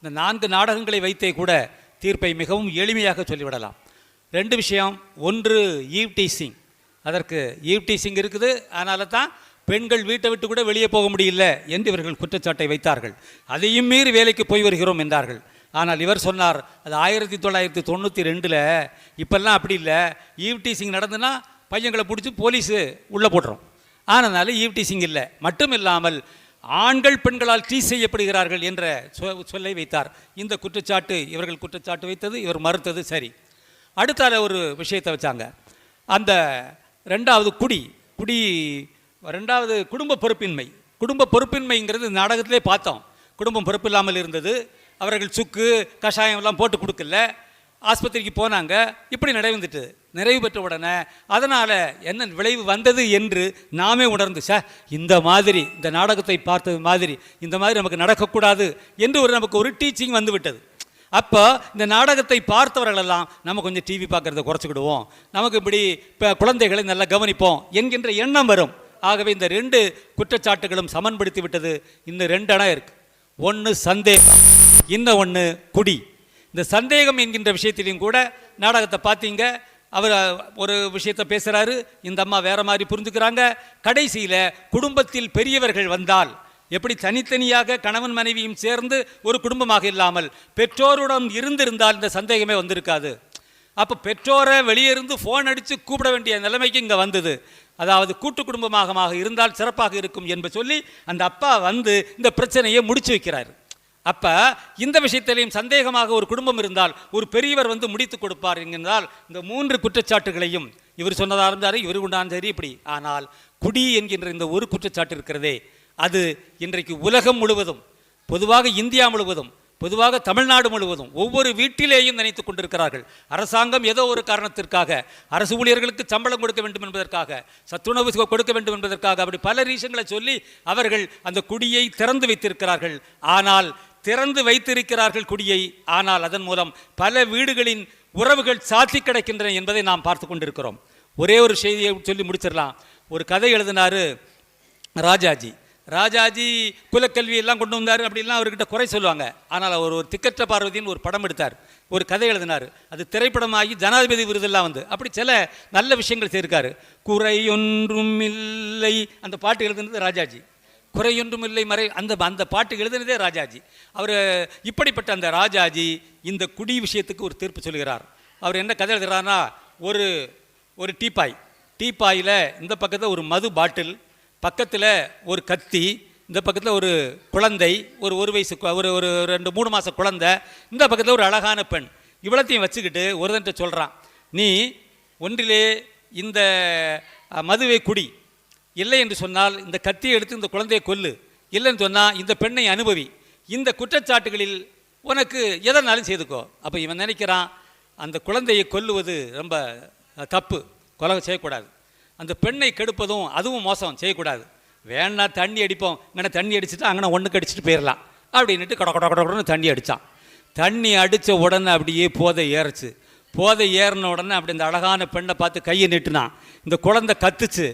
இந்த நான்கு நாடகங்களை வைத்தே கூட தீர்ப்பை மிகவும் எளிமையாக சொல்லிவிடலாம். ரெண்டு விஷயம். ஒன்று ஈவ் டீசிங் அதற்கு ஈவ் டீசிங் இருக்குது. அதனால தான் பெண்கள் வீட்டை விட்டு கூட வெளியே போக முடியல என்று இவர்கள் குற்றச்சாட்டை வைத்தார்கள். அதையும் மீறி வேலைக்கு போய் வருகிறோம் என்றார்கள். ஆனால் இவர் சொன்னார் அது ஆயிரத்தி தொள்ளாயிரத்தி தொண்ணூற்றி ரெண்டில் இப்போல்லாம் அப்படி இல்லை. ஈவ் டீசிங் நடந்துன்னா பையங்களை பிடிச்சி போலீஸு உள்ளே போட்டுரும். ஆனதுனால ஈவ் டீசிங் இல்லை. மட்டும் இல்லாமல் ஆண்கள் பெண்களால் டீ செய்யப்படுகிறார்கள் என்ற சொ- சொல்லை வைத்தார். இந்த குற்றச்சாட்டு இவர்கள் குற்றச்சாட்டு வைத்தது இவர் மறுத்தது சரி. அடுத்தால ஒரு விஷயத்தை வச்சாங்க. அந்த ரெண்டாவது குடி குடி ரெண்டாவது குடும்ப பொறுப்பின்மை. குடும்ப பொறுப்பின்மைங்கிறது நாடகத்திலே பார்த்தோம். குடும்பம் பொறுப்பு இல்லாமல் இருந்தது. அவர்கள் சுக்கு கஷாயம் எல்லாம் போட்டு கொடுக்கல. ஆஸ்பத்திரிக்கு போனாங்க. இப்படி நிறைவுந்துட்டு நிறைவு பெற்ற உடனே அதனால் என்ன விளைவு வந்தது என்று நாமே உணர்ந்து சார் இந்த மாதிரி இந்த நாடகத்தை பார்த்தது மாதிரி இந்த மாதிரி நமக்கு நடக்கக்கூடாது என்று ஒரு நமக்கு ஒரு டீச்சிங் வந்துவிட்டது. அப்போ இந்த நாடகத்தை பார்த்தவர்களெல்லாம் நம்ம கொஞ்சம் டிவி பார்க்குறத குறைச்சிக்கிடுவோம். நமக்கு இப்படி இப்போ குழந்தைகளை நல்லா கவனிப்போம் என்கின்ற எண்ணம் வரும். ஆகவே இந்த ரெண்டு குற்றச்சாட்டுகளும் சமன்படுத்தி விட்டது. இன்னும் ரெண்டு அணை இருக்குது ஒன்று சந்தேகம் இன்னும் ஒன்று குடி. இந்த சந்தேகம் என்கின்ற விஷயத்திலையும் கூட நாடகத்தை பார்த்தீங்க அவர் ஒரு விஷயத்தை பேசுகிறாரு இந்த அம்மா வேற மாதிரி புரிஞ்சுக்கிறாங்க. கடைசியில் குடும்பத்தில் பெரியவர்கள் வந்தால் எப்படி தனித்தனியாக கணவன் மனைவியும் சேர்ந்து ஒரு குடும்பமாக இல்லாமல் பெற்றோருடன் இருந்திருந்தால் இந்த சந்தேகமே வந்திருக்காது. அப்போ பெற்றோரை வெளியே இருந்து ஃபோன் அடித்து கூப்பிட வேண்டிய நிலைமைக்கு இங்கே வந்தது. அதாவது கூட்டு குடும்பமாக இருந்தால் சிறப்பாக இருக்கும் என்று சொல்லி அந்த அப்பா வந்து இந்த பிரச்சனையை முடிச்சு வைக்கிறார். அப்போ இந்த விஷயத்திலையும் சந்தேகமாக ஒரு குடும்பம் இருந்தால் ஒரு பெரியவர் வந்து முடித்து கொடுப்பார் என்கிறால் இந்த மூன்று குற்றச்சாட்டுகளையும் இவர் சொன்னதாக இருந்தார் இவர் உண்டான சரி இப்படி. ஆனால் குடி என்கின்ற இந்த ஒரு குற்றச்சாட்டு இருக்கிறதே அது இன்றைக்கு உலகம் முழுவதும் பொதுவாக இந்தியா முழுவதும் பொதுவாக தமிழ்நாடு முழுவதும் ஒவ்வொரு வீட்டிலேயும் நினைத்துக் கொண்டிருக்கிறார்கள். அரசாங்கம் ஏதோ ஒரு காரணத்திற்காக அரசு ஊழியர்களுக்கு சம்பளம் கொடுக்க வேண்டும் என்பதற்காக சத்துணவு கொடுக்க வேண்டும் என்பதற்காக அப்படி பல ரீசன்களை சொல்லி அவர்கள் அந்த குடியை திறந்து வைத்திருக்கிறார்கள். ஆனால் திறந்து வைத்திருக்கிறார்கள் குடியை. ஆனால் அதன் மூலம் பல வீடுகளின் உறவுகள் சாத்தி கிடக்கின்றன என்பதை நாம் பார்த்து கொண்டிருக்கிறோம். ஒரே ஒரு செய்தியை சொல்லி முடிச்சிடலாம். ஒரு கதை எழுதினாரு ராஜாஜி. ராஜாஜி குலக்கல்வி எல்லாம் கொண்டு வந்தார் அப்படிலாம் அவர்கிட்ட குறை சொல்லுவாங்க. ஆனால் அவர் ஒரு திக்கற்ற பார்வதின்னு ஒரு படம் எடுத்தார். ஒரு கதை எழுதினார். அது திரைப்படமாகி ஜனாதிபதி விருதெல்லாம் வந்து அப்படி சில நல்ல விஷயங்கள் செய்திருக்காரு. குறையொன்றும் இல்லை. அந்த பாட்டு எழுதுனது ராஜாஜி. குறையொன்றும் இல்லை மறை அந்த அந்த பாட்டு எழுதினதே ராஜாஜி. அவர் இப்படிப்பட்ட அந்த ராஜாஜி இந்த குடி விஷயத்துக்கு ஒரு தீர்ப்பு சொல்கிறார். அவர் என்ன கதை எழுதுகிறார்னா ஒரு ஒரு டீப்பாய். டீப்பாயில் இந்த பக்கத்தில் ஒரு மது பாட்டில் பக்கத்தில் ஒரு கத்தி இந்த பக்கத்தில் ஒரு குழந்தை ஒரு ஒரு வயசு ஒரு ஒரு ரெண்டு மூணு மாத குழந்தை இந்த பக்கத்தில் ஒரு அழகான பெண். இவ்வளத்தையும் வச்சுக்கிட்டு ஒருதன்ட்ட சொல்கிறான் நீ ஒன்றிலே இந்த மதுவை குடி. இல்லை என்று சொன்னால் இந்த கத்தியை எடுத்து இந்த குழந்தையை கொல்லு. இல்லைன்னு சொன்னால் இந்த பெண்ணை அனுபவி. இந்த குற்றச்சாட்டுகளில் உனக்கு எதனாலும் செய்துக்கோ. அப்போ இவன் நினைக்கிறான் அந்த குழந்தையை கொல்லுவது ரொம்ப தப்பு. கொலை செய்யக்கூடாது. அந்த பெண்ணை கெடுப்பதும் அதுவும் மோசம். செய்யக்கூடாது. வேணா தண்ணி அடிப்போம். இங்கே தண்ணி அடிச்சுட்டு அங்கே ஒன்றுக்கு அடிச்சுட்டு போயிடலாம் அப்படின்னுட்டு கொட கொட கொட கொடன்னு தண்ணி அடித்தான் தண்ணி அடித்த உடனே அப்படியே போதை ஏறுச்சு. போதை ஏறின உடனே அப்படி இந்த அழகான பெண்ணை பார்த்து கையை நீட்டுனான். இந்த குழந்தை கத்துச்சு.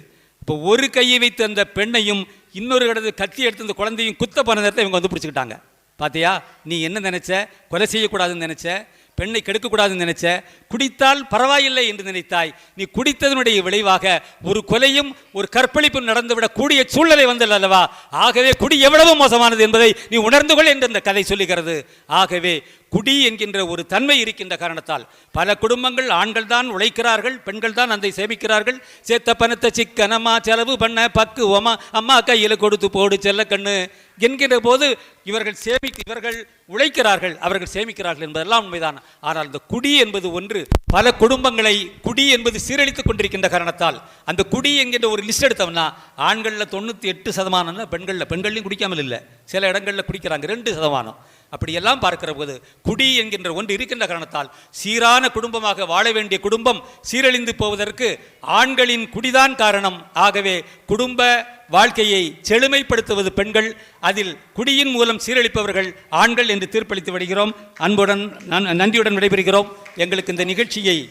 இப்போ ஒரு கையை வைத்து அந்த பெண்ணையும் இன்னொரு இடத்து கத்தி எடுத்து அந்த குழந்தையும் குத்த போன நேரத்தை இவங்க வந்து பிடிச்சிக்கிட்டாங்க. பார்த்தியா நீ என்ன நினச்ச? கொலை செய்யக்கூடாதுன்னு நினச்ச? பெண்ணை கெடுக்கக்கூடாதுன்னு நினைச்ச குடித்தால் பரவாயில்லை என்று நினைத்தாய். நீ குடித்ததனுடைய விளைவாக ஒரு கொலையும் ஒரு கற்பழிப்பும் நடந்துவிடக் கூடிய சூழ்நிலை வந்தது அல்லவா? ஆகவே குடி எவ்வளவு மோசமானது என்பதை நீ உணர்ந்து கொள் என்று இந்த கதை சொல்லுகிறது. ஆகவே குடி என்கின்ற ஒரு தன்மை இருக்கின்ற காரணத்தால் பல குடும்பங்கள் ஆண்கள் தான் உழைக்கிறார்கள் பெண்கள் தான் அதை சேமிக்கிறார்கள். சேத்த பணத்தை சிக்கனமா செலவு பண்ண பக்கு ஓமா அம்மா கையில் கொடுத்து போடு செல்ல கண்ணு என்கின்ற போது இவர்கள் சேமி இவர்கள் உழைக்கிறார்கள் அவர்கள் சேமிக்கிறார்கள் என்பதெல்லாம் உண்மைதான். ஆனால் இந்த குடி என்பது ஒன்று பல குடும்பங்களை குடி என்பது சீரழித்துக் கொண்டிருக்கின்ற காரணத்தால் அந்த குடி என்கின்ற ஒரு லிஸ்ட் எடுத்தோம்னா ஆண்களில் தொண்ணூற்றி எட்டு சதமானம்னா பெண்களில் பெண்கள்லையும் குடிக்காமல் இல்லை. சில இடங்களில் குடிக்கிறாங்க ரெண்டு சதமானம். அப்படியெல்லாம் பார்க்கிற போது குடி என்கின்ற ஒன்று இருக்கின்ற காரணத்தால் சீரான குடும்பமாக வாழ வேண்டிய குடும்பம் சீரழிந்து போவதற்கு ஆண்களின் குடிதான் காரணம். ஆகவே குடும்ப வாழ்க்கையை செழுமைப்படுத்துவது பெண்கள். அதில் குடியின் மூலம் சீரழிப்பவர்கள் ஆண்கள் என்று தீர்ப்பளித்து வருகிறோம். அன்புடன் நன்- நன்றியுடன் விடைபெறுகிறோம். எங்களுக்கு இந்த நிகழ்ச்சியை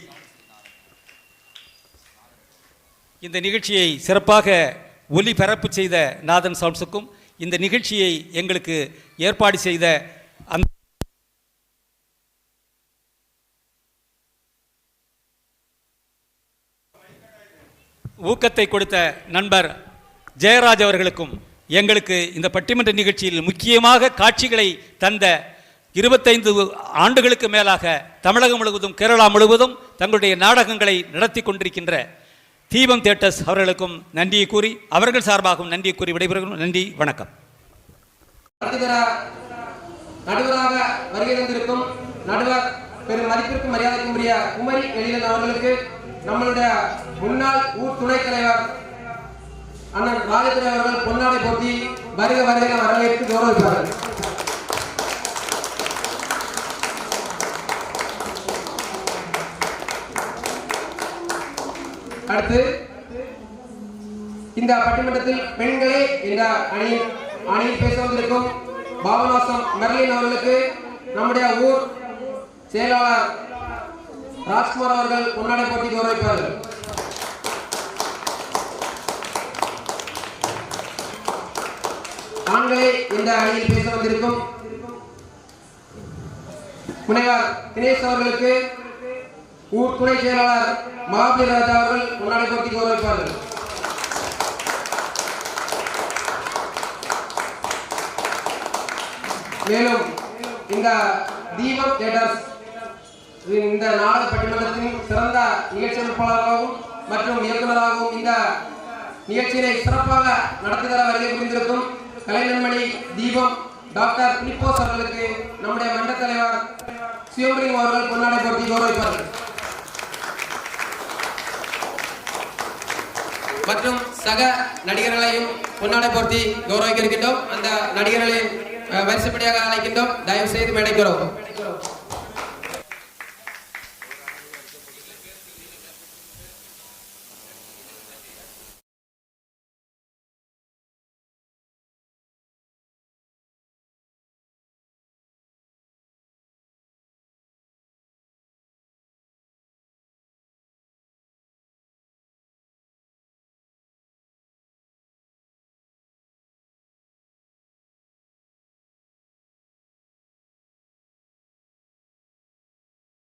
இந்த நிகழ்ச்சியை சிறப்பாக ஒலிபரப்பு செய்த நாதன் சவுண்ட்ஸுக்கும் இந்த நிகழ்ச்சியை எங்களுக்கு ஏற்பாடு செய்த அந்த ஊக்கத்தை கொடுத்த நண்பர் ஜெயராஜ் அவர்களுக்கும் எங்களுக்கு இந்த பட்டிமன்ற நிகழ்ச்சியில் முக்கியமாக காட்சிகளை தந்த இருபத்தைந்து ஆண்டுகளுக்கு மேலாக தமிழகம் முழுவதும் கேரளா முழுவதும் தங்களுடைய நாடகங்களை நடத்தி கொண்டிருக்கின்ற தீபம் தேட்டர்ஸ் அவர்களுக்கும் நன்றியை கூறி அவர்கள் சார்பாகவும் நன்றியை கூறி விடைபெறுகிறோம். நன்றி வணக்கம். நடுவராக வருகை தந்திருக்கும் நடுவர் பெரும் மதிப்பிற்கும் மரியாதைக்கும் உரிய குமரி எழிலன் அவர்களுக்கு நம்மளுடைய முன்னாள் ஊர் துணைத் தலைவர் அண்ணன் ராஜதுரை அவர்கள் பொன்னாடை போட்டி வருக வருக என வரவேற்று கௌரவிப்பார்கள். அடுத்து இந்த பட்டிமன்றத்தில் பெண்களே என்ற அணியில் அணியில் பேச வந்திருக்கும் பாபநாசம் மெர்லின் அவர்களுக்கு நம்முடைய ஊர் செயலாளர் ராஜ்குமார் அவர்கள் பொன்னாடை போட்டி கௌரவிப்பார்கள் ஆண்களை இந்த அணியில் பேச வந்திருக்கும் முனைவர் தினேஷ் அவர்களுக்கு ஊர் துணை செயலாளர் மகாபீர் ராஜா அவர்கள் பொன்னாடை போட்டி கௌரவிப்பார்கள் மேலும் இந்த தீபம் தேட்டர்ஸ் இந்த நாடு பட்டிமன்றத்தின் சிறந்த நிகழ்ச்சி மற்றும் இயக்குநராகவும் இந்த நிகழ்ச்சியினை சிறப்பாக நடத்துகிற வருகை புரிந்திருக்கும் கலைநன்மணி தீபம் டாக்டர் பிலிப்போஸ் அவர்களுக்கு நம்முடைய மன்ற தலைவர் சிவம்பலிங்கம் அவர்கள் பொன்னாடை போட்டி கௌரவிப்பார்கள். மற்றும் சக நடிகர்களையும் பொன்னாடை போர்த்தி கௌரவிக்க இருக்கின்றோம். அந்த நடிகர்களின் வரிசைப்படியாக அழைக்கின்றோம். தயவு செய்து மேடைக்கிறோம்